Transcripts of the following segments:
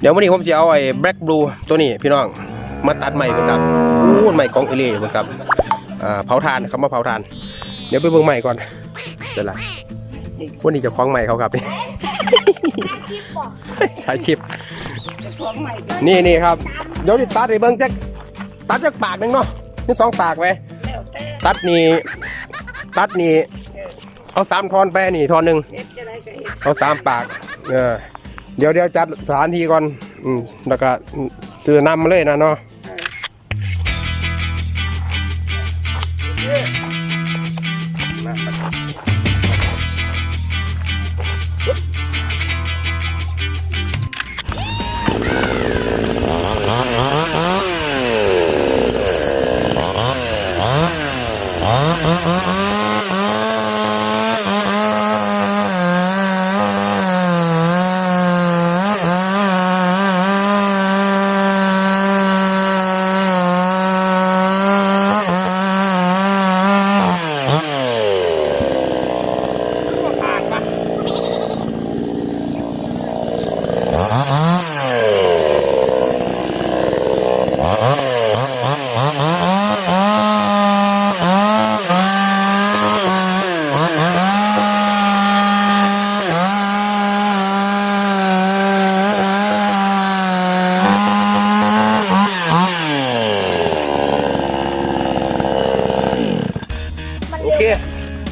เดี๋ยววันนี้ผมจะเอาไอ้แบล็กบลูตัวนี้พี่น้องมาตัดใหม่เพิ่นครับอู้ใหม่กองเอเล่เพิ่นครับเผาถ่านครับมาเผาถ่าน เดี๋ยวไปเบิ่งใหม่ก่อนเดี๋ยวละวันนี้จะคล้องใหม่เขาครับถ่ายคลิปนี่นี่ครับเดี๋ยวดิตัดให้เบิ่งจักตัดจักปากหนึงเนาะนี่สองปากไว้ตัดนี่ตัดนี่เอาสามทอนไปนี่ทอนหนึ่งเอาสามปาก เออ เดี๋ยวเดี๋ยวจัดสถานที่ก่อน อืมแล้วก็ซื้อน้ำมาเลยนะเนาะโอ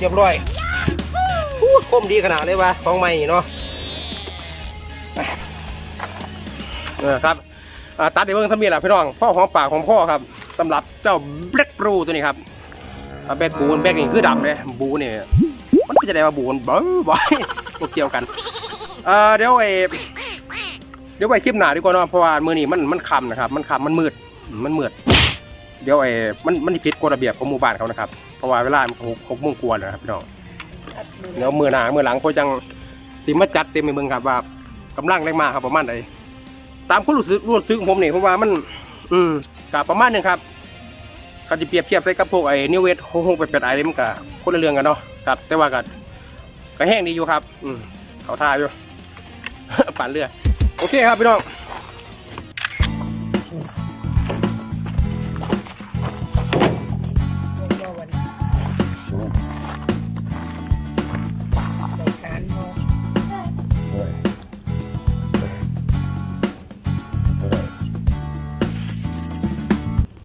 รียบร้อยพูดคมดีขนาดเลยวะของใหม่เนาะเออครับตัดในเบื้องทำมีแหละพี่น้องพ่อของปากของพ่อครับสำหรับเจ้าแบล็กบลูตัวนี้ครับแบล็กบูนแบล็กนี่คือดำเลยบูเนี่ยมันเป็นจะได้ว่าบูนบ่บ่บ่เกี่ยวกันเดี๋ยวไอ้เดี๋ยวไปคลิปหนาดีกว่าเนาะเพราะว่ามือนี้มันมันคำนะครับ มันคำมันมืดมันมืด เดี๋ยวไอ้มันมันสิผิดกฎระเบียบของหมู่บ้านเขานะครับ เพราะว่าเวลามันหกหกโมงกว่าแล้วครับพี่น้องเดี๋ยวมือหน้ามือหลังเขาจังสิมาจัดเต็มในเมืองครับว่ากำลังแรงมากครับประมาณใดตามความรู้สึกรู้สึกของผมเนี่เพราะว่ามัน อืมกับประมาณนึงครับคันที่เปรียบเทียบใส่กับพวกไอ้นิวเวทหกไปเป็ดไอ้มันก็คนละเรื่องกันเนาะครับ แต่ว่าก็ก็แห้งดีอยู่ครับ อืมเขาท่าอยู่ ปั่นเรือ โอเคครับพี่น้อง